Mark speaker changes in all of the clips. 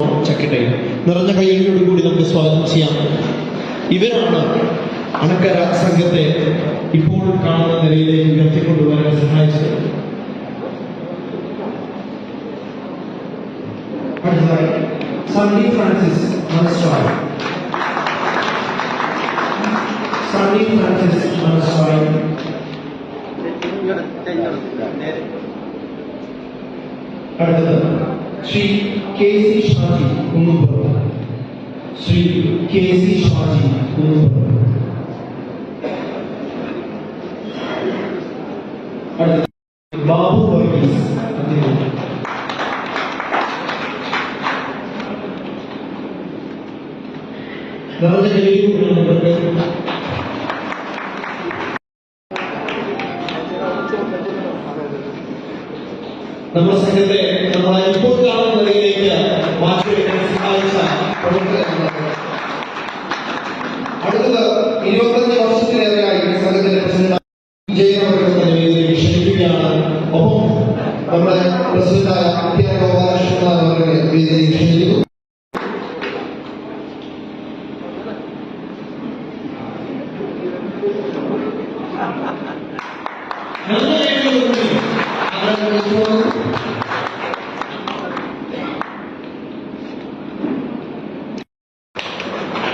Speaker 1: ചക്കിട്ടയിൽ നിറഞ്ഞ കൈകളിലോട് കൂടി നമുക്ക് സ്വാഗതം ചെയ്യാം. ഇവരാണ് അണക്കര സംഘത്തെ ഇപ്പോൾ കാണുന്ന നിലയിലേക്ക് ഉയർത്തിക്കൊണ്ടുവരാൻ സഹായിച്ചത്.
Speaker 2: സണ്ണി ഫ്രാൻസിസ് മനസ്സായി സണ്ണി ഫ്രാൻസിസ് മനസ്സായി അടുത്തത് ശ്രീ
Speaker 1: کے سی شاہ جی انوبھو شری کے سی
Speaker 2: شاہ ഇരുപത്തഞ്ച് വർഷത്തിലേറെയായി സംഘത്തിന്റെ പ്രസിഡന്റ്
Speaker 1: വിജയനഗരത്തെ നിലയിലേക്ക് ക്ഷണിക്കുകയാണ് ഒപ്പം
Speaker 2: നമ്മുടെ പ്രസിഡന്റായ കെ ഗോപാലകൃഷ്ണൻ അവരുടെ വേദിയിൽ ക്ഷണിക്കുന്നു
Speaker 1: നിറഞ്ഞ കൈകളിലൂടെ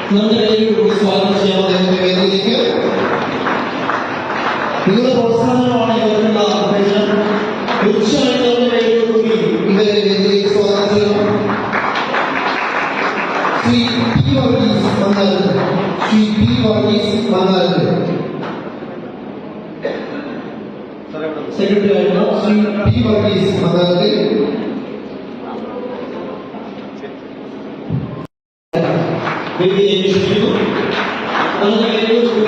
Speaker 1: നിറഞ്ഞ കൈകളിലൂടെ സ്വാഗതം ചെയ്യാൻ അദ്ദേഹത്തെ വേദിയിലേക്ക് നിങ്ങളുടെ പ്രോത്സാഹനമാണ് ഇവർക്കുള്ള ഉദ്ദേശം തീർച്ചയായും നിറഞ്ഞ കൈകളിലൂടെ
Speaker 2: ഇവരെ വേദിയിലേക്ക് സ്വാഗതം ചെയ്യണം ശ്രീ പി വർഗീസ് വന്നാലും ശ്രീ പി വർഗീസ് വന്നാലും
Speaker 1: സെക്രട്ടറി ആയിരുന്ന
Speaker 2: ശ്രീ പി വർഗീസ് വന്നാലും Bem-vindo, vestido. Então,